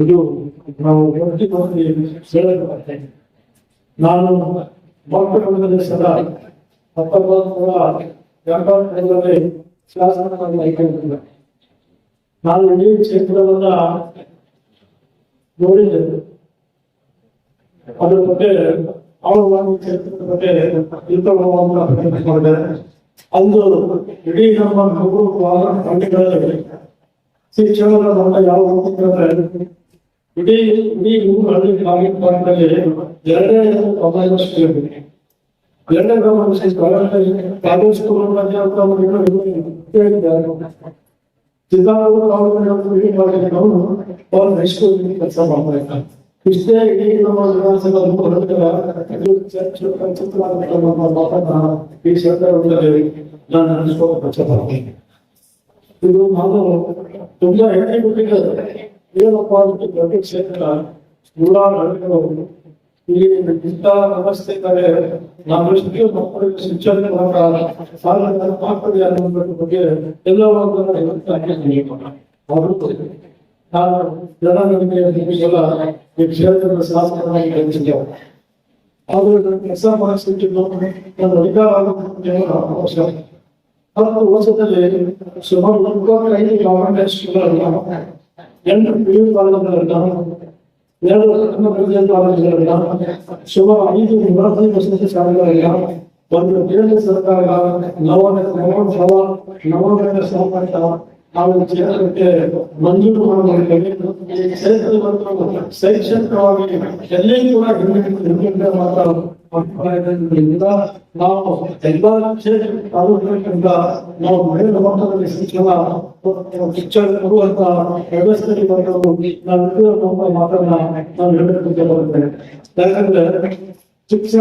ಇದು ನಾವು ನಾನು ಮಕ್ಕಳ ಸದ ಹತ್ತೊಂಬತ್ತು ನೂರ ನಾನು ಇಡೀ ಕ್ಷೇತ್ರವನ್ನ ನೋಡಿದ್ದೆ ಅದ್ರ ಬಗ್ಗೆ ಅವರ ಕ್ಷೇತ್ರದ ಬಗ್ಗೆ ಇಂಥವನ್ನು ಪ್ರಯತ್ನ ಅಂದು ಇಡೀ ನಮ್ಮ ಮಗು ಹಳ್ಳಿಗಳಲ್ಲಿ ಶಿಕ್ಷಣದ ಯಾವ ಹೋಗ್ತಿದ್ರೆ ಇಡೀ ಇಡೀ ಮೂರು ಹಳ್ಳಿ ಗ್ರಾಮೀಣ ಭಾಗದಲ್ಲಿ ಎರಡೇ ಅಪಾಯದಷ್ಟು ಇರಬೇಕು ಎರಡನೇ ಗಮನ ಕಾಲೇಜ್ ಸ್ಕೂಲ್ ಸಿದ್ದಾಪುರ ಅವರು ಅವ್ರು ಹೈಸ್ಕೂಲ್ ಕೆಲಸ ಮಾಡ್ತಾ ಇದ್ದಾರೆ ಇಷ್ಟೇ ಇಡೀ ನಮ್ಮ ವಿಧಾನಸಭಾ ಇದು ಚರ್ಚ್ ಚಿತ್ರ ಮಾತನ್ನ ಈ ಸಂದರ್ಭದಲ್ಲಿ ನಾನು ಅನಿಸ್ಕೊಂಡು ಪ್ರಚಾರ ಇದು ನಾನು ತುಂಬಾ ಹೆಮ್ಮೆ ಬಿಟ್ಟಿದ್ದಾರೆ ಏನಪ್ಪ ಅಂದ್ರೆ ದೊಡ್ಡ ಕ್ಷೇತ್ರ ನೂರಾರು ಹಳ್ಳಿಗಳು ಇಲ್ಲಿ ಇಂಥ ವ್ಯವಸ್ಥೆ ಇದ್ದಾರೆ. ನಾವು ಎಷ್ಟು ಮಕ್ಕಳಿಗೆ ಶಿಕ್ಷಣ ಮಾಡ್ತಾರೆ ಅನ್ನೋದ್ರ ಬಗ್ಗೆ ಎಲ್ಲ ಅವರು ನಾನು ಜನ ನನಗೆ ಈ ಕ್ಷೇತ್ರದ ಕೆಲಸ ಮಾಡಿಸ್ತಿದ್ದು ನನ್ನ ಅಧಿಕಾರ ಅವಶ್ಯ ಹತ್ತು ವರ್ಷದಲ್ಲಿ ಸುಮಾರು ಸ್ಕೂಲ್ಗಳನ್ನ ಪಿಯು ಕಾಲೇಜುಗಳನ್ನ ಎರಡು ಪ್ರಥಮ ಕಾಲೇಜುಗಳನ್ನ ಸುಮಾರು ಐದು ನಿವಾಸಿ ವಸತಿ ಶಾಲೆಗಳನ್ನ ಒಂದು ಕೇಂದ್ರ ಸರ್ಕಾರದ ನವೋದಯ ನವೋತ್ಸವ ನವೋದಯ ಸಹಕಾರಿತ ನಾವು ಕ್ಷೇತ್ರಕ್ಕೆ ಮಂಜೂರು ಮಾಡಿದ್ದೇವೆ ಈ ಶೈಕ್ಷಣಿಕವಾಗಿ ಎಲ್ಲಿ ಕೂಡ ಹಿಂದೆ ಮಾತ್ರ ನಾವು ಎಲ್ಲಾ ತಾಲೂಕಿನಿಂದ ನಾವು ಮೇಲು ಮಟ್ಟದಲ್ಲಿ ಶಿಕ್ಷಣ ಶಿಕ್ಷಣ ಕೊಡುವಂತ ವ್ಯವಸ್ಥೆ ಬರಲು ನಾವು ಇರುವ ಮಾತನ್ನ ನಾವು ಹೇಳಲಿಕ್ಕೆ ಬರುತ್ತೇವೆ. ಯಾಕಂದ್ರೆ ಶಿಕ್ಷಣ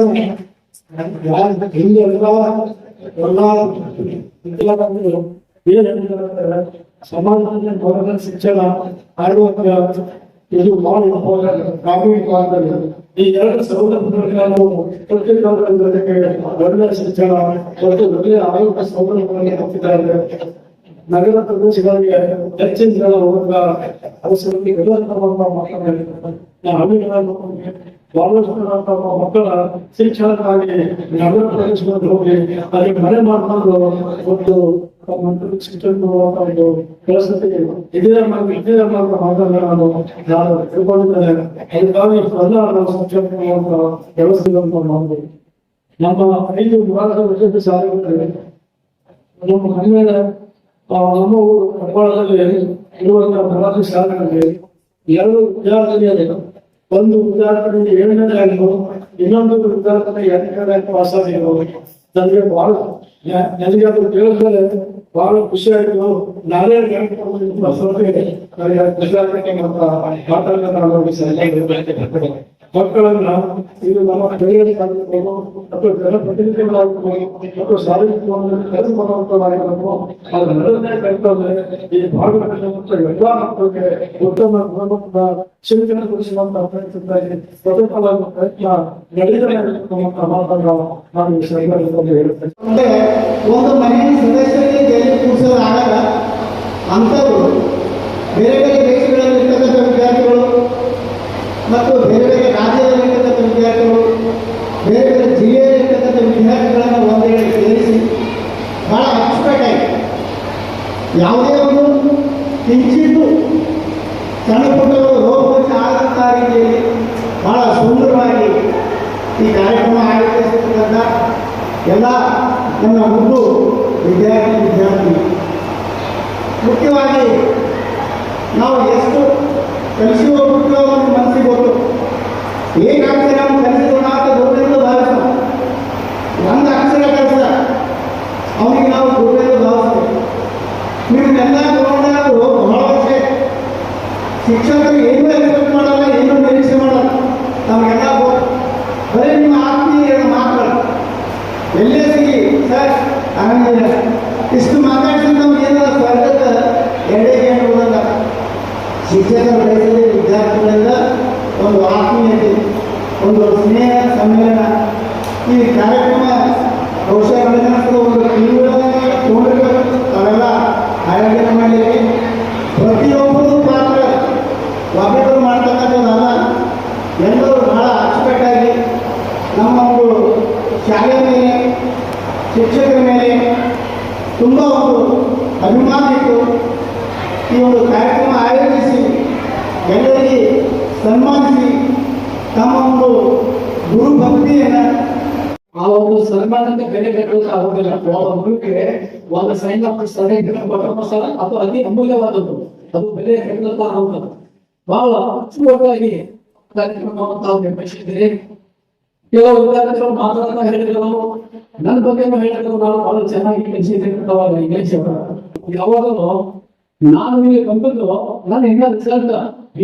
ಯಾ- ಹಿಂದೆ ಎಲ್ಲ ಏನ್ ಹೇಳ್ತಾರೆ? ಸಮಾಜದಲ್ಲಿ ಮೊದಲ ಶಿಕ್ಷಣ ಆರೋಗ್ಯ ಇದು ಬಹಳ ಗ್ರಾಮೀಣ ಈ ಎರಡು ಸೌಲಭ್ಯಗಳನ್ನು ನಾವು ಜೊತೆಗೆ ಒಳ್ಳೆಯ ಶಿಕ್ಷಣ ಮತ್ತು ಒಳ್ಳೆಯ ಆರೋಗ್ಯ ಸೌಲಭ್ಯಗಳನ್ನು ಹಾಕಿದ್ದಾರೆ ನಗರ ಪ್ರದೇಶಗಳಿಗೆ ಹೆಚ್ಚಿನ ಜನ ಹೋಗುವ ಅವಸರಕ್ಕೆ ಇಲ್ಲದಂತಹ ಮಾತನಾಡಿದ್ದಾರೆ ಬಹಳಷ್ಟು ಮಕ್ಕಳ ಶಿಕ್ಷಣಕ್ಕಾಗಿ ನಗರ ಪ್ರದೇಶಗಳಿಗೆ ಹೋಗಿ ಅಲ್ಲಿ ಮನೆ ಮಾಡಿಕೊಂಡು ಒಂದು ತಮ್ಮ ಮಕ್ಕಳಿಗೆ ಶಿಕ್ಷಣ ಕೊಡುವಂತ ಒಂದು ಪರಿಸ್ಥಿತಿ ಇದೇ ನಮ್ಮ ಇದೇ ನಮ್ಮ ಮಾತನ್ನ ನಾನು ನಾನು ತಿಳ್ಕೊಂಡಿದ್ದೇನೆ ವ್ಯವಸ್ಥೆಗಳನ್ನು ಮಾಡಬೇಕು ನಮ್ಮ ಐದು ವಿಭಾಗದ ವಿಶೇಷ ಶಾಲೆಗಳಿವೆ ನಮ್ಮ ಆ, ನಮ್ಮ ಊರು ಕೊಪ್ಪಳದಲ್ಲಿ ಇರುವಂತಹ ಪ್ರವಾಸಿ ಶಾಲೆಗಳಲ್ಲಿ ಎರಡು ವಿದ್ಯಾರ್ಥಿನಿಯರು ಒಂದು ವಿದ್ಯಾರ್ಥಿನಿ ಏಳನೇ ರ್ಯಾಂಕು ಇನ್ನೊಂದು ವಿದ್ಯಾರ್ಥಿನಿ ಎಂಟನೇ ರ್ಯಾಂಕ್ ಪಾಸ್ ಆಗಿರೋ ನನಗೆ ಬಹಳ ನನಗೆ ಅದು ಕೇಳಿದ್ರೆ ಬಹಳ ಖುಷಿ ಆಯ್ತು. ನಾನೇ ಮಕ್ಕಳನ್ನ ಇದು ನಮ್ಮ ಕೈಯಲ್ಲಿ ಅಥವಾ ಜನಪ್ರತಿನಿಧಿಗಳಾಗಿರ್ಬೋದು ಮತ್ತು ಸಾರ್ವಜನಿಕವಾಗಿ ಕೆಲಸ ಮಾಡುವಂತವಾಗಿರಬಹುದು ಅದರ ನಡುವೆ ಕರ್ತವ್ಯ ಈ ಭಾಗವಹಿಸುವಂತ ಎಲ್ಲಾ ಮಕ್ಕಳಿಗೆ ಉತ್ತಮ ಗುಣಮಟ್ಟದ ಶಿಕ್ಷಣ ಕೊಡಿಸುವಂತ ಪ್ರಯತ್ನದಲ್ಲಿ ಪ್ರತಿಫಲ ಪ್ರಯತ್ನ ನಡೆದರೆ ಮಾತನ್ನು ನಾನು ಈ ಸಂದರ್ಭದಲ್ಲಿ ಹೇಳುತ್ತೇನೆ ಒಂದು ಮನೆಯ ಸದಸ್ಯರಿಗೆ ಜೈಲಿಗೆ ಕೂರಿಸೋದಾಗಲ್ಲ ಅಂಥವ್ರು ಬೇರೆ ಬೇರೆ ದೇಶಗಳಲ್ಲಿರ್ತಕ್ಕಂಥ ವಿದ್ಯಾರ್ಥಿಗಳು ಮತ್ತು ಬೇರೆ ಬೇರೆ ರಾಜ್ಯದಲ್ಲಿರ್ತಕ್ಕಂಥ ವಿದ್ಯಾರ್ಥಿಗಳು, ಬೇರೆ ಬೇರೆ ಜಿಲ್ಲೆಯಲ್ಲಿರ್ತಕ್ಕಂಥ ವಿದ್ಯಾರ್ಥಿಗಳನ್ನು ಒಂದೆಡೆ ಸೇರಿಸಿ ಬಹಳ ಅಚ್ಚುಕಟ್ಟಾಗಿ ಯಾವುದೇ ಒಂದು ಕಿಂಚಿತ್ತು ಸಣ್ಣ ಪುಟ್ಟ ರೋಗಪೋಷ ಆಗಂತ ರೀತಿಯಲ್ಲಿ ಬಹಳ ಸುಂದರವಾಗಿ ಈ ಕಾರ್ಯಕ್ರಮ ಆಯೋಜಿಸಿರ್ತಕ್ಕಂಥ ಎಲ್ಲ ನಮ್ಮ ಮುದ್ದು ವಿದ್ಯಾರ್ಥಿ ವಿದ್ಯಾರ್ಥಿ. ಮುಖ್ಯವಾಗಿ ನಾವು ಎಷ್ಟು ಕಲಿಸುವ ಹೋಗ್ಬಿಟ್ಟು ಒಂದು ಮನಸ್ಸಿಗೆ ಗೊತ್ತು. ಏಕಾಕ್ಷರ ನಾವು ಕಲಿಸಿದೋಣ ಅಂತ ದೊಡ್ಡದು ಭಾವಿಸೋಣ ಒಂದು ಅಕ್ಷರ ಕಲಿಸಿದ. ಅವನಿಗೆ ನಾವು ದೊಡ್ಡದು ಭಾವಿಸ್ತೇವೆ ಎಲ್ಲ ತಗೊಂಡಾಗ ಬಹಳ ವರ್ಷ ಶಿಕ್ಷಕರು ಏನೂ ಎಕ್ಸ್ಪೆಕ್ಟ್ ಮಾಡಲ್ಲ ಏನೂ ನಿರೀಕ್ಷೆ ಮಾಡಲ್ಲ ನಮಗೆಲ್ಲ ಗೊತ್ತು ಬರೀ ನಿಮ್ಮ ಆತ್ಮೀಯ ಮಾತುಗಳು ಎಲ್ಲೇ ಸಿಗಿ ಸರ್ ಆನಂದಿಲ್ಲ ಇಷ್ಟು ಮಾತಾಡಿಸಿ ನಮ್ಗೆ ಏನಾರ ಸ್ವರ್ಗದ ಎಡೆಗೆ ಅನ್ನುವುದಲ್ಲ ಶಿಕ್ಷಕರ ವಯಸ್ಸಲ್ಲಿ ವಿದ್ಯಾರ್ಥಿಗಳಿಂದ ಒಂದು ಆತ್ಮೀಯತೆ ಒಂದು ಸ್ನೇಹ ಸಮ್ಮೇಳನ ಈ ಕಾರ್ಯಕ್ರಮ ಬಹುಶಃ ನಡೆದ ಒಂದು ತೀವ್ರವಾಗಿ ತಗೊಂಡಿರ್ಬೇಕು ಅವೆಲ್ಲ ಆಯೋಜನೆ ಮಾಡಿರಿ ಪ್ರತಿಯೊಬ್ಬರು ಪಾತ್ರ ಒಬ್ಬರು ಶಾಲೆಯ ಮೇಲೆ ಶಿಕ್ಷಕರ ಮೇಲೆ ತುಂಬ ಒಂದು ಅಭಿಮಾನ ಇತ್ತು ಈ ಒಂದು ಕಾರ್ಯಕ್ರಮ ಆಯೋಜಿಸಿ ಎಲ್ಲರಿಗೆ ಸನ್ಮಾನಿಸಿ ತಮ್ಮ ಒಂದು ಗುರು ಭಕ್ತಿಯನ್ನು ಆ ಒಂದು ಸನ್ಮಾನಕ್ಕೆ ಬೆಲೆ ಕಟ್ಟೋಕೆ ಆಗೋದಿಲ್ಲ ಒಬ್ಬ ಗುರುವಿಗೆ ಒಂದು ಸೈನ್ ಆಫ್ ಸರಿ ಸಲ ಅದು ಅತಿ ಅಮೂಲ್ಯವಾದದ್ದು. ಅದು ಬೆಲೆ ಆಗೋದಿಲ್ಲ ಬಹಳ ಅಚ್ಚುಕಟ್ಟಾಗಿ ಕಾರ್ಯಕ್ರಮವನ್ನು ಕೆಲವು ವಿದ್ಯಾರ್ಥಿಗಳು ಮಾತಾಡ್ತಾ ಹೇಳಿದ್ರು. ನನ್ನ ಬಗ್ಗೆನೂ ಹೇಳಿದ್ರು, ನಾನು ಬಹಳ ಚೆನ್ನಾಗಿ ಕಲಿಸಿದ್ದೀನಿ ಅವಾಗ ಇಂಗ್ಲಿಷ್ ಯಾವಾಗಲೂ ನಾನು ಇಲ್ಲಿ ಬಂದದ್ದು ನಾನು ಇನ್ನೂ ರಿಸಲ್ಟ್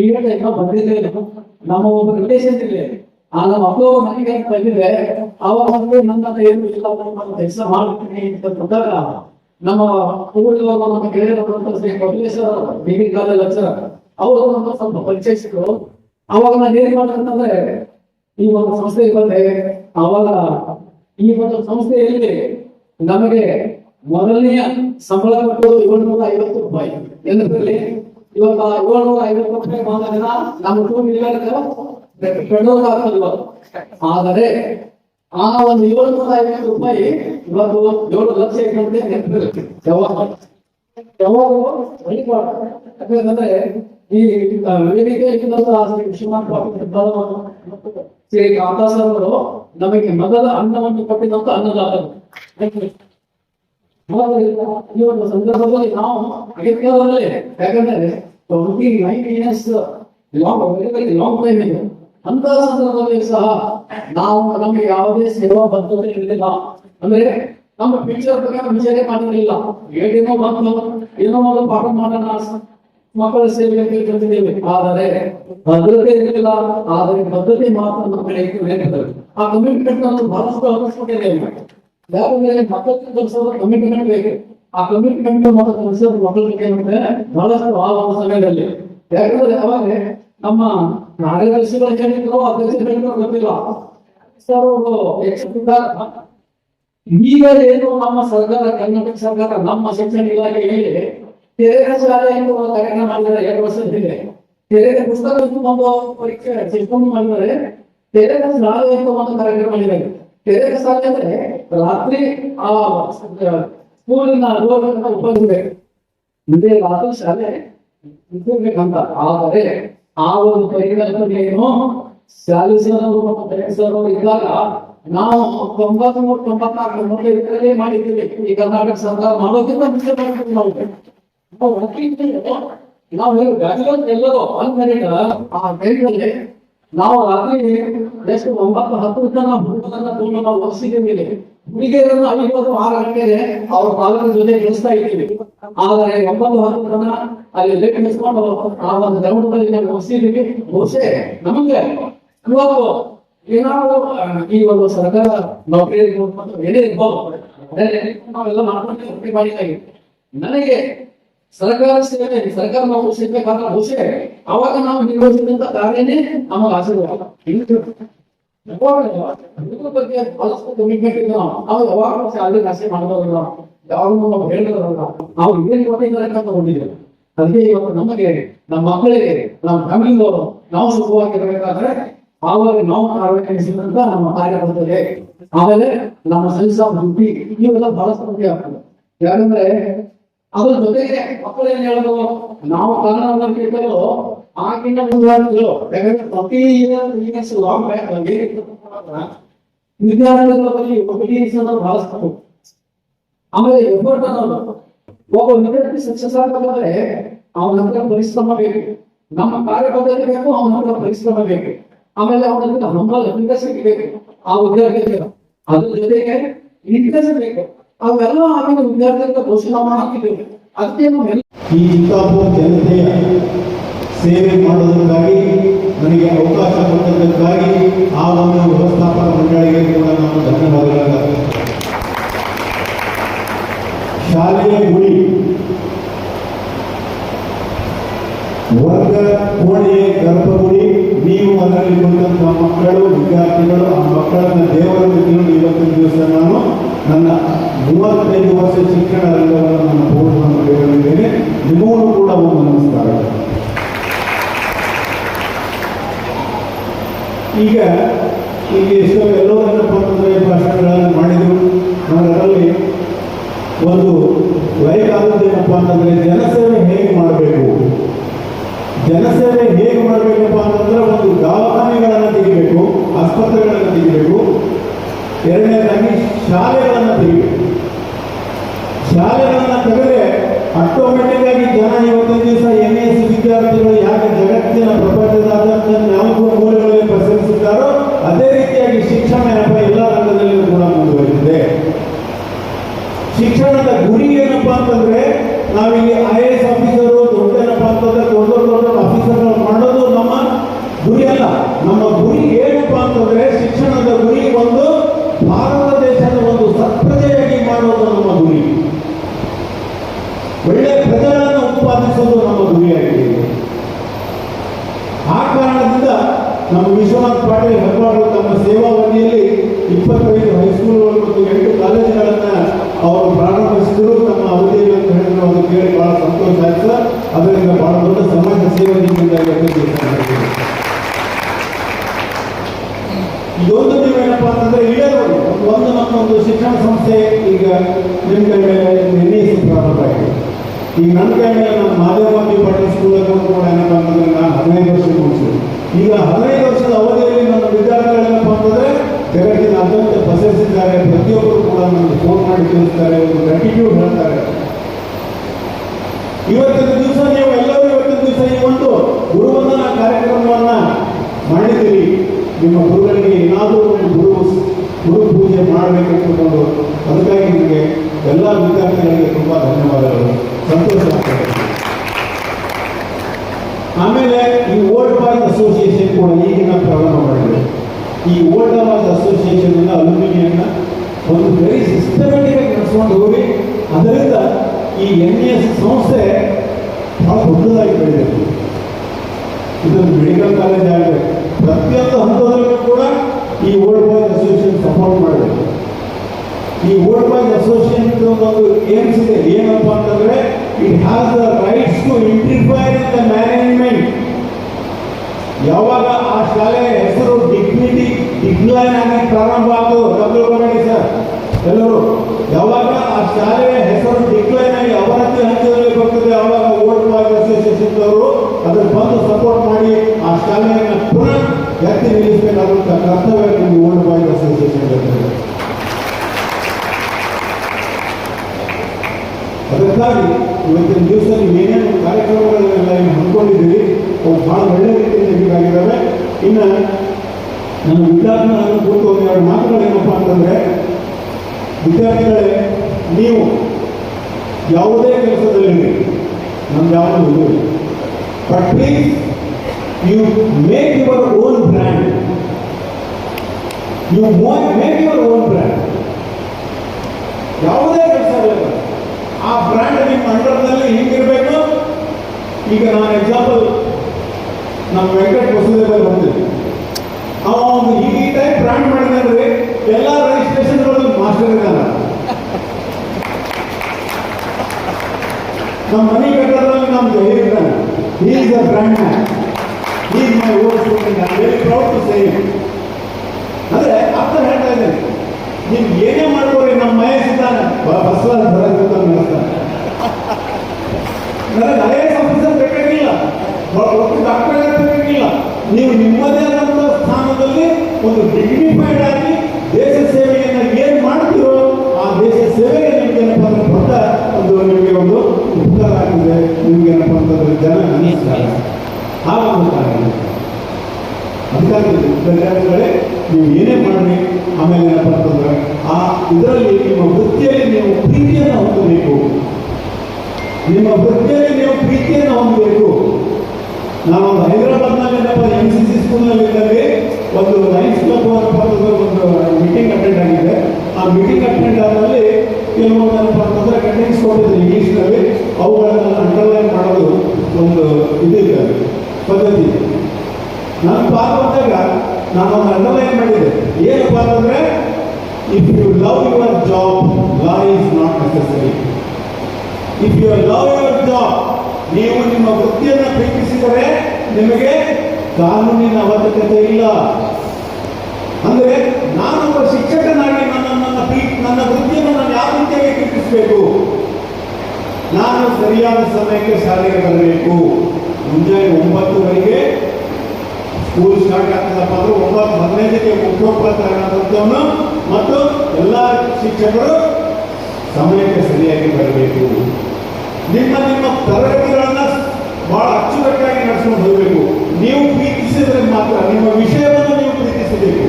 ಎಡ್ ಏನೋ ಬಂದಿದ್ದೆ ನಮ್ಮ ಒಬ್ಬ ರಿಲೇಷನ್ ಇಲ್ಲಿ. ಆ ನಮ್ಮ ಅಪ್ಪ ಮನೆಗೆ ಬಂದಿದೆ ಅವಾಗ ನನ್ನ ಏನು ಇಲ್ಲ, ನಾನು ಕೆಲಸ ಮಾಡ್ತೀನಿ ಅಂತ ಬಂದಾಗ ನಮ್ಮ ನಮ್ಮ ಗೆಳೆಯರು Shri publisher degree college lecture. ಅವರು ನಮ್ಮ ಸ್ವಲ್ಪ ಪರಿಚಯಿಸಿದ್ರು. ಅವಾಗ ನಾನು ಏನ್ ಮಾಡ್ತಂತಂದ್ರೆ ಈ ಒಂದು ಸಂಸ್ಥೆ ಬಂದೆ. ಅವಾಗ ಈ ಒಂದು ಸಂಸ್ಥೆಯಲ್ಲಿ ನಮಗೆ ಮೊದಲನೆಯ ಸಂಬಳ ಕೊಟ್ಟು ಏಳ್ನೂರ ಐವತ್ತು ರೂಪಾಯಿ. ಎಂದ್ರಲ್ಲಿ ಇವಾಗ ಏಳ್ನೂರ ಐವತ್ತು ರೂಪಾಯಿ ಮಾತ್ರ ನಮ್ಮ ಟೂ ಮಿಲಿಯನ್ ಪೆಟ್ರೋಲ್ ಹಾಕಲ್ವ? ಆದರೆ ಆ ಒಂದು ಏಳ್ನೂರ ಐವತ್ತು ರೂಪಾಯಿ ಇವತ್ತು ಏಳು ಲಕ್ಷ ಬಳಿಬಾರ್ದು. ಯಾಕಂದ್ರೆ ಈ ವೇದಿಕೆ ಶ್ರೀ ಅವರು ನಮಗೆ ಮೊದಲ ಅನ್ನವನ್ನು ಕೊಟ್ಟಿದ್ದಂತ ಅನ್ನದಾತರು. ಈ ಒಂದು ಸಂದರ್ಭದಲ್ಲಿ ನಾವು ಅಗತ್ಯದಲ್ಲಿ ಯಾಕಂದ್ರೆ ನೈನ್ ಲಾಂಗ್ ಲಾಂಗ್ ಟೈಮ್ ಅಂತ ಸಂದರ್ಭದಲ್ಲಿ ಸಹ ನಾವು ನಮಗೆ ಯಾವುದೇ ಸೇವಾ ಬದ್ಧತೆ ಇರಲಿಲ್ಲ ಅಂದ್ರೆ ನಮ್ಮ ಫ್ಯೂಚರ್ ಬಗ್ಗೆ ವಿಚಾರ ಮಾಡಿರಲಿಲ್ಲ ಏನೇನೋ ಬಂತು, ಏನೋ ಒಂದು ಪಾಠ ಮಾಡೋಣ, ಮಕ್ಕಳ ಸೇವೆಗೆ ಕಲಿತಿದ್ದೇವೆ ಆದರೆ ಭದ್ರತೆ ಇರಲಿಲ್ಲ. ಆದರೆ ಭದ್ರತೆ ಮಾತ್ರ ನಮ್ಮ ಕಡೆ. ಆ ಕಮಿಟ್ಮೆಂಟ್ ನಾನು ಬಹಳಷ್ಟು ಅನಿಸ್ಕೊಂಡಿದ್ದೇನೆ ಯಾಕಂದ್ರೆ ಮಕ್ಕಳಿಗೆ ಕೆಲಸದ ಕಮಿಟ್ಮೆಂಟ್ ಬೇಕು. ಆ ಕಮಿಟ್ಮೆಂಟ್ ಮತ್ತು ಕಲಿಸೋದು ಮಕ್ಕಳಿಗೆ ಬಹಳಷ್ಟು ಆ ಸಮಯದಲ್ಲಿ. ಯಾಕಂದ್ರೆ ಅವಾಗ ನಮ್ಮ ಕಾರ್ಯದರ್ಶಿಗಳು ಹೇಳಿದ್ರು ಗೊತ್ತಿಲ್ಲ ಸರ್ ಅವರು ಈಗ ಏನು ನಮ್ಮ ಸರ್ಕಾರ ಕರ್ನಾಟಕ ಸರ್ಕಾರ ನಮ್ಮ ಶಿಕ್ಷಣ ಇಲಾಖೆ ಹೇಳಿ ತೆರೆದ ಶಾಲೆ ಎಂದು ಕಾರ್ಯಕ್ರಮ ಮಾಡಿದ್ದಾರೆ ಎರಡು ವರ್ಷದ ಹಿಂದೆ ತೆರೆದ ಪುಸ್ತಕ ಒಂದು ಪರೀಕ್ಷೆ ಸಿಸ್ಟಮ್ ಮಾಡಿದರೆ ತೆರೆದ ಶಾಲೆ ಅಂತ ಒಂದು ಕಾರ್ಯಕ್ರಮ ಇದೆ ತೆರೆದ ಶಾಲೆ ಅಂದ್ರೆ ರಾತ್ರಿ ಆ ಸ್ಕೂಲಿನ ರೋಗದಿಂದ ಉಪಯೋಗಿಸಬೇಕು ಮುಂದೆ ರಾತ್ರಿ ಶಾಲೆ ಆದರೆ ಆ ಒಂದು ಪರಿಕಲ್ಪನೆ ಏನು? ಶಾಲಿಸರು ಮತ್ತು ಪೇರೆಂಟ್ಸರು ಇದ್ದಾಗ ನಾವು ತೊಂಬತ್ಮೂರು, ತೊಂಬತ್ನಾಲ್ಕು ಮೊದಲು ಮಾಡಿದ್ದೀವಿ. ಈ ಕರ್ನಾಟಕ ಸರ್ಕಾರ ಮಾಡೋದಕ್ಕಿಂತ ಮುಂಚೆ ಮಾಡ್ತೀವಿ ನಾವು. ನಾವು ನಾವು ಬ್ಯಾಚುಲರ್ ಎಲ್ಲರೂ ಆ ಬೇಗದಲ್ಲಿ ನಾವು ರಾತ್ರಿ ಒಂಬತ್ತು, ಹತ್ತು ಜನ ಹುಡುಗರನ್ನ ತುಂಬ ನಾವು ಮೇಲೆ ಹುಡುಗಿಯರನ್ನು ಐವತ್ತು, ಆರು ಗಂಟೆಗೆ ಅವ್ರ ಪಾಲನ ಜೊತೆ ಕೆಲಸ್ತಾ ಇದ್ದೀವಿ. ಆದರೆ ಒಂಬತ್ತು, ಹತ್ತು ಜನ ಅಲ್ಲಿ ಲೆಕ್ಕಿಸ್ಕೊಂಡು ಆ ಒಂದು ದೌಡದಲ್ಲಿ ನಾವು ಹೊಸಿದೀವಿ ಬಹುಶಃ ನಮಗೆ ಇವತ್ತು ಏನಾದ್ರು ಈ ಒಂದು ಸರ್ಕಾರ ನೌಕರಿ ಏನೇ ಇರ್ಬೋದು. ನಾವೆಲ್ಲ ಮಾಡ್ಕೊಂಡು ನೌಕರಿ ನನಗೆ ಸರ್ಕಾರ ಸೇವೆ, ಸರ್ಕಾರ ನಾವು ಸಿಗ್ಬೇಕಾದ್ರೆ ಬಹುಶಃ ಅವಾಗ ನಾವು ನಿರ್ವಹಿಸಿದಂತ ಕಾರ್ಯನೇ ನಮಗೆ ಆಶೀರ್ವಾದ. ಬಗ್ಗೆ ಬಹಳಷ್ಟು ಕಮಿಟ್ಮೆಂಟ್ ನಾವು ನಾವು ಯಾವಾಗ ಅಲ್ಲಿ ಆಸೆ ಮಾಡೋದಲ್ಲ ಯಾವಾಗ ಹೇಳಿದ್ರಲ್ಲ ನಾವು ಏನ್ ಕೊಟ್ಟಿದ್ದಾರೆ ಅಂತ ತಗೊಂಡಿದ್ದೇವೆ. ಅದಕ್ಕೆ ಇವತ್ತು ನಮಗೆ, ನಮ್ಮ ಮಕ್ಕಳಿಗೆ, ನಮ್ಮ ನಾವ್ ನಾವು ಸುಖವಾಗಿರಬೇಕಾದ್ರೆ ಆವಾಗ ನಾವು ಕಾರ್ಯನಿರ್ವಹಿಸಿದಂತ ನಮ್ಮ ಕಾರ್ಯಪದ್ಧತಿ ಆಮೇಲೆ ನಮ್ಮ ಸೆನ್ಸ್ ಆಫ್ ಡ್ಯೂಟಿ ಇವೆಲ್ಲ ಬಹಳಷ್ಟು ಸಮಸ್ಯೆ ಆಗ್ತದೆ ಯಾಕಂದ್ರೆ ಅದ್ರ ಜೊತೆಗೆ ಮಕ್ಕಳು ಏನ್ ಹೇಳೋದು ನಾವು ಕನ್ನಡ ಕೇಳಲು ಆಗಿನ ಮುಂದುವರೆದ್ರು ಯಾಕಂದ್ರೆ ಪ್ರತಿ ಲಾಂಗ್ ಬ್ಯಾಕ್ ವಿದ್ಯಾರ್ಥಿಗಳ ಬಗ್ಗೆ ಬಹಳ ಆಮೇಲೆ ಎಫರ್ಟ್ ಅನ್ನೋದು ಒಬ್ಬ ವಿದ್ಯಾರ್ಥಿ ಸಕ್ಸಸ್ ಆಗಬೇಕಾದ್ರೆ ಅವನ ಹತ್ರ ಪರಿಶ್ರಮ ಬೇಕು. ನಮ್ಮ ಕಾರ್ಯಪದ್ಧತಿ ಬೇಕು, ಅವನ ಹತ್ರ ಪರಿಶ್ರಮ ಬೇಕು. ಆಮೇಲೆ ಅವನ ಹತ್ರ ಹಂಬಲ್ ಇಂಟ್ರೆಸ್ಟ್ ಬೇಕು. ಆ ವಿದ್ಯಾರ್ಥಿಗೆ ಅದ್ರ ಜೊತೆಗೆ ಇಂಟ್ರೆಸ್ಟ್ ಬೇಕು. ಅವೆಲ್ಲ ಆಗಿನ ವಿದ್ಯಾರ್ಥಿಗಳ ಘೋಷಣೆ ಹಾಕಿದ್ದೇವೆ ಅದಕ್ಕೆ ಈ ಚಿತ್ತಾಪುರ ಜನತೆಯ ಸೇವೆ ಮಾಡೋದಕ್ಕಾಗಿ, ನನಗೆ ಅವಕಾಶ ಕೊಟ್ಟದಕ್ಕಾಗಿ ಆ ಒಂದು ವ್ಯವಸ್ಥಾಪಕ ಮಂಡಳಿಗೆ ಕೂಡ ನಾನು ಧನ್ಯವಾದಗಳನ್ನು ಶಾಲೆಯ ಗುಡಿ. ವರ್ಗ ಕೋಣೆಯ ಗರ್ಭಗುಡಿ. ನೀವು ಅದರಲ್ಲಿ ಬಂದಂತಹ ಮಕ್ಕಳು, ವಿದ್ಯಾರ್ಥಿಗಳು, ಆ ಮಕ್ಕಳನ್ನ ದೇವರನ್ನು ತಿಳಿದು ಇವತ್ತಿನ ದಿವಸ ನಾನು ನನ್ನ ಮೂವತ್ತೈದು ವರ್ಷ ಶಿಕ್ಷಣ ರಂಗವನ್ನು ನನ್ನ ಬೋಧವನ್ನು ಕೈಗೊಂಡಿದ್ದೇನೆ ನಿಮಗೂ ಕೂಡ ಒಂದು ನಮಸ್ಕಾರ. ಈಗ ಈಗ ಎಷ್ಟೋ ಎಲ್ಲೋ ಏನಪ್ಪ ಅಂತಂದ್ರೆ ಭಾಷಣಗಳ ಅಂತಂದ್ರೆ ಜನಸೇವೆ ಹೇಗೆ ಮಾಡಬೇಕು? ಜನಸೇವೆ ಹೇಗೆ ಮಾಡಬೇಕಪ್ಪ ಅಂತಂದ್ರೆ ಒಂದು ದವಾಖಾನೆಗಳನ್ನು ತೆಗಿಬೇಕು, ಆಸ್ಪತ್ರೆಗಳನ್ನ ತೆಗಿಬೇಕು. ಎರಡನೇದಾಗಿ ಶಾಲೆಗಳನ್ನು ತೆಗಿಬೇಕು. ಶಾಲೆಗಳನ್ನು ತೆಗೆದ್ರೆ ಆಟೋಮೆಟಿಕ್ ಆಗಿ ಜನ ಇವತ್ತಿನ ದಿವಸ ಎನ್ ಎಸ್ ವಿದ್ಯಾರ್ಥಿಗಳು ಯಾಕೆ ಜಗತ್ತಿನ ಪ್ರಪಂಚದಾದ್ಯಂತ ಕಾರಣದಿಂದ ನಮ್ಮ ವಿಶ್ವನಾಥ್ ಪಾಟೀಲ್ ಹೆಬ್ಬಾಳು ತಮ್ಮ ಸೇವಾವಧಿಯಲ್ಲಿ ಇಪ್ಪತ್ತೈದು ಹೈಸ್ಕೂಲ್ಗಳು ಮತ್ತು ಎಂಟು ಕಾಲೇಜುಗಳನ್ನ ಅವರು ಪ್ರಾರಂಭಿಸಿದರು. ತಮ್ಮ ಅವಧಿಯಲ್ಲಿ ಅಂತ ಹೇಳಿದ್ರು ಅದು ಕೇಳಿ ಬಹಳ ಸಂತೋಷ ಆಯ್ತು ಅದರಿಂದ ಬಹಳ ದೊಡ್ಡ ಸಮಾಜ ಸೇವೆ ಇದೊಂದು ನೀವೇನಪ್ಪ ಅಂತಂದ್ರೆ ಇಳಿಯೋದು ಒಂದು ನಮ್ಮೊಂದು ಶಿಕ್ಷಣ ಸಂಸ್ಥೆ ಈಗ ನಿಮ್ಮ ಕಡೆ ಎಸ್ ಪ್ರಾರಂಭ ಆಗಿದೆ. ಈಗ ನನ್ನ ಕೈ ಮೇಲೆ ನಾನು ಮಾದೇವಾದಿ ಪಾಟೀಲ್ ಸ್ಕೂಲ್ ಕೂಡ ಏನಪ್ಪ ಅಂತಂದ್ರೆ ನಾನು ಹದಿನೈದು ವರ್ಷ ಮುಗಿಸಿದೆ. ಈಗ ಹದಿನೈದು ವರ್ಷದ ಅವಧಿಯಲ್ಲಿ ನನ್ನ ವಿದ್ಯಾರ್ಥಿಗಳೇನಪ್ಪ ಅಂತಂದ್ರೆ ಜಗತ್ತಿನಾದ್ಯಂತ ಬಸರಿಸಿದ್ದಾರೆ. ಪ್ರತಿಯೊಬ್ಬರು ಕೂಡ ನನಗೆ ಫೋನ್ ಮಾಡಿ ತಿಳಿಸ್ತಾರೆ, ಒಂದು ಗ್ರಾಟಿಟ್ಯೂಡ್ ಹೇಳ್ತಾರೆ. ಇವತ್ತಿನ ದಿವಸ ನೀವು ಎಲ್ಲರೂ ಇವತ್ತಿನ ದಿವಸ ಈ ಒಂದು ಗುರುವಂದನ ಕಾರ್ಯಕ್ರಮವನ್ನ ಮಾಡಿದ್ದೀರಿ. ನಿಮ್ಮ ಗುರುಗಳಿಗೆ ಏನಾದರೂ ಒಂದು ಗುರು ಗುರು ಪೂಜೆ ಮಾಡಬೇಕೆಂದುಕೊಂಡು ಅದಕ್ಕಾಗಿ ನಿಮಗೆ ಎಲ್ಲ ವಿದ್ಯಾರ್ಥಿಗಳಿಗೆ ತುಂಬಾ ಧನ್ಯವಾದಗಳು. ಸಂತೋಷ ಆಗ್ತದೆ ಆಮೇಲೆ ಈ ಓಲ್ಡ್ ಬಾಯ್ಸ್ ಅಸೋಸಿಯೇಷನ್ ಕೂಡ ಈಗಿನ ಪ್ರಾರಂಭ ಮಾಡಿದೆ ಈ ಓಲ್ಡ್ ಬಾಯ್ಸ್ ಅಸೋಸಿಯೇಷನ್ ಅಲ್ಯೂಮಿನಿಯನ್ನ ಒಂದು ವೆರಿ ಸಿಸ್ಟಮೆಟಿಕ್ ಆಗಿ ನಡೆಸ್ಕೊಂಡು ಹೋಗಿ, ಅದರಿಂದ ಈ ಎನ್ ಎಸ್ ಸಂಸ್ಥೆ ಬಹಳ ದೊಡ್ಡದಾಗಿ ಬೆಳೆದಿದೆ. ಇದೊಂದು ಮೆಡಿಕಲ್ ಕಾಲೇಜ್ ಆಗಿದೆ. ಪ್ರತಿಯೊಂದು ಹಂತದಲ್ಲೂ ಕೂಡ ಈ ಓಲ್ಡ್ ಬಾಯ್ಸ್ ಅಸೋಸಿಯೇಷನ್ ಸಪೋರ್ಟ್ ಮಾಡಬೇಕು ಈ ಓಲ್ಡ್ ಬಾಯ್ಸ್ ಅಸೋಸಿಯೇಷನ್ ಒಂದು ಏಮ್ಸ್ ಇದೆ ಏನಪ್ಪ ಅಂತಂದ್ರೆ it has the rights to interfere in the management ಯಾವಾಗ ಆ ಶಾಲೆಯ ಹೆಸರು ಡಿಗ್ನಿಟಿ ಡಿಗ್ಲೈನ್ ಆಗಿ ಪ್ರಾರಂಭ ಆಯಿತು ತಗೊಳ್ಬೇಡಿ ಸರ್. ಎಲ್ಲರೂ, ಯಾವಾಗ ಆ ಶಾಲೆಯ ಹೆಸರು ಡಿಕ್ಲೈನ್ ಆಗಿ ಅವನತಿ ಹಂತದಲ್ಲಿ ಬರ್ತದೆ ಆವಾಗ ಓಲ್ಡ್ ಬಾಯ್ ಅಸೋಸಿಯೇಷನ್ ಅವರು ಅದನ್ನು ಬಂದು ಸಪೋರ್ಟ್ ಮಾಡಿ ಆ ಶಾಲೆಯನ್ನು ಪುನಃ ಎತ್ತಿ ನಿಲ್ಲಿಸಬೇಕಾದಂತ ಕರ್ತವ್ಯ ನಮಗೆ ಓಲ್ಡ್ ಬಾಯ್ ಅಸೋಸಿಯೇಷನ್ ಅದಕ್ಕಾಗಿ ಇವತ್ತಿನ ದಿವಸ ನೀವು ಏನೇನು ಕಾರ್ಯಕ್ರಮಗಳನ್ನೆಲ್ಲ ಏನು ಹಮ್ಮಿಕೊಂಡಿದ್ದೀರಿ. ಅವು ಬಹಳ ಒಳ್ಳೆಯ ರೀತಿಯಲ್ಲಿ ಬೇಕಾಗಿದ್ದಾವೆ ಇನ್ನು ನನ್ನ ವಿದ್ಯಾರ್ಥಿಗಳನ್ನು ಕುರಿತು ಎರಡು ಮಾತುಗಳೇನಪ್ಪ ಅಂತಂದರೆ, ವಿದ್ಯಾರ್ಥಿಗಳೇ, ನೀವು ಯಾವುದೇ ಕೆಲಸದಲ್ಲಿ ನಮ್ಗೆ ಯಾವುದು but please you make your own brand you make your own brand ಯಾವುದೇ ಕೆಲಸ ಆ ಬ್ರ್ಯಾಂಡ್ ನಿಮ್ಮ ಅಂಡರ್ನಲ್ಲಿ ಹೆಂಗಿರ್ಬೇಕು. ಈಗ ನಾನು ಎಕ್ಸಾಂಪಲ್ ನಮ್ಮ ವೆಂಕಟ ವಸುದೇವಲ್ಲಿ ಬಂದಿದ್ದೆ ಅವ ಒಂದು ಈ ಟೈಪ್ ಬ್ರ್ಯಾಂಡ್ ಮಾಡಿದ್ರೆ ಎಲ್ಲ ರಿಜಿಸ್ಟ್ರೇಷನ್ಗಳು ಮಾಸ್ಟರ್ ಇದ್ದಾನೆ ನಮ್ಮ ಮನೆ ಕಟ್ಟಡದಲ್ಲಿ ನಮ್ಮ ಜಹೀರ್ ಇದ್ದಾನೆ. Is a brand man is my student I very proud to say ಅಂದ್ರೆ ಅರ್ಥ ಹೇಳ್ತಾ ಇದ್ದೇನೆ. ನೀವು ಏನೇ ಮಾಡ್ಕೋರಿ ನಮ್ಮ ಮಹೇಶ್ ಇದ್ದಾನೆ. ಬಸ್ ಬರೋದಕ್ಕೆ ನಡೆಸ್ತಾನೆ ಐ ಎಸ್ ಆಫೀಸರ್ ಬೇಕಾಗಿಲ್ಲ ಒಟ್ಟು ಡಾಕ್ಟರ್ ಬೇಕಾಗಿಲ್ಲ ನೀವು ನಿಮ್ಮದೇ ಆದಂತಹ ಸ್ಥಾನದಲ್ಲಿ ಒಂದು ಡಿಗ್ನಿಫೈಡ್ ಆಗಿ ದೇಶ ಒಂದು ಮೀಟಿಂಗ್ ಅಟೆಂಡ್ ಆಗಿದೆ. ಆ ಮೀಟಿಂಗ್ ಅಟೆಂಡ್ ಆದಲ್ಲಿ ಕೆಲವೊಂದು ಅಂತಂದ್ರೆ ಕಟಿಂಗ್ಸ್ ಕೊಟ್ಟಿದ್ರು ಇಂಗ್ಲೀಷ್ನಲ್ಲಿ ಅವುಗಳನ್ನು ಅಂಡರ್ಲೈನ್ ಮಾಡೋದು ಒಂದು ಇದಿದೆ ಪದ್ಧತಿ ನಾನು ಬಂದಾಗ ನಾನು ಒಂದು ಅಂಡರ್ಲೈನ್ ಮಾಡಿದೆ. ಏನಪ್ಪ ಅಂತಂದ್ರೆ if you love your job law is not necessary if you love your job ನೀವು ನಿಮ್ಮ ವೃತ್ತಿಯನ್ನು ಪ್ರೀತಿಸಿದರೆ ನಿಮಗೆ ಕಾನೂನಿನ ಅವಶ್ಯಕತೆ ಇಲ್ಲ. ಅಂದ್ರೆ ನಾನೊಬ್ಬ ಶಿಕ್ಷಕನಾಗಿ ನನ್ನ ನನ್ನ ಪ್ರೀ ನನ್ನ ವೃತ್ತಿಯನ್ನು ನಾನು ಯಾವ ರೀತಿಯಾಗಿ ಪ್ರೀತಿಸಬೇಕು ನಾನು ಸರಿಯಾದ ಸಮಯಕ್ಕೆ ಶಾಲೆಗೆ ಬರಬೇಕು. ಮುಂಜಾನೆ ಒಂಬತ್ತುವರೆಗೆ ಸ್ಕೂಲ್ ಸ್ಟಾರ್ಟ್ ಆಗ್ತದಪ್ಪ ಅಂದ್ರೆ ಒಂಬತ್ತು ಹದಿನೈದಕ್ಕೆ ಮುಖ್ಯೋಪಾಧ್ಯಾಯರಾದಂಥವನು ಮತ್ತು ಎಲ್ಲ ಶಿಕ್ಷಕರು ಸಮಯಕ್ಕೆ ಸರಿಯಾಗಿ ಬರಬೇಕು. ನಿಮ್ಮ ನಿಮ್ಮ ತರಗತಿಗಳನ್ನ ಬಹಳ ಅಚ್ಚುಕಟ್ಟಾಗಿ ನಡೆಸ್ಕೊಂಡು ಹೋಗಬೇಕು. ನೀವು ಪ್ರೀತಿಸಿದ್ರೆ ಮಾತ್ರ, ನಿಮ್ಮ ವಿಷಯವನ್ನು ನೀವು ಪ್ರೀತಿಸಬೇಕು.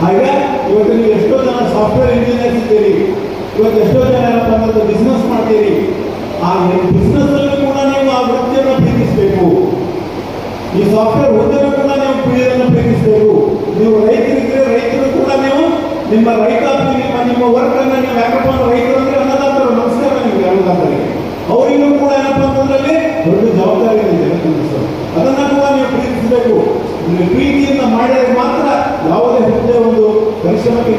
ಹಾಗೆ ಇವತ್ತು ನೀವು ಎಷ್ಟೋ ಜನ ಸಾಫ್ಟ್ವೇರ್ ಇಂಜಿನಿಯರ್ಸ್ ಇದ್ದೀರಿ. ಇವತ್ತು ಎಷ್ಟೋ ಜನ ಏನಪ್ಪ ಅಂದ್ರೆ ಬಿಸ್ನೆಸ್ ಮಾಡ್ತೀರಿ. ಆ ಬಿಸ್ನೆಸ್ ಅಲ್ಲಿ ಕೂಡ ನೀವು ಆ ವೃತ್ತಿಯನ್ನು ಪ್ರೀತಿಸಬೇಕು. ಈ ಸಾಫ್ಟ್ವೇರ್ ಉದ್ಯಮ ಕೂಡ ನೀವು ಪ್ರಿಯರನ್ನು ಪ್ರೀತಿಸಬೇಕು. ನೀವು ರೈತರಿದ್ರೆ ರೈತರು ಕೂಡ ನೀವು ನಿಮ್ಮ ರೈತ ನಿಮ್ಮ ನಿಮ್ಮ ವರ್ಕ್ ಅನ್ನ ನೀವು ಯಾಕಪ್ಪ ರೈತರು ಅಂದ್ರೆ ಅನ್ನದಾತರು, ನಮಸ್ಕಾರ ನಿಮಗೆ ಅನ್ನದಾತರಿಗೆ. ಅವರಿಗೂ ಕೂಡ ಏನಪ್ಪ ಅಂತಂದ್ರಲ್ಲಿ ದೊಡ್ಡ ಜವಾಬ್ದಾರಿ ಇದೆ. ಅದನ್ನ ಕೂಡ ನೀವು ಪ್ರೀತಿಸಬೇಕು. ನೀವು ಪ್ರೀತಿಯಿಂದ ಮಾಡಿದರೆ ಮಾತ್ರ ಯಾವುದೇ ಹುದ್ದೆ ಒಂದು ಪರಿಶ್ರಮಕ್ಕೆ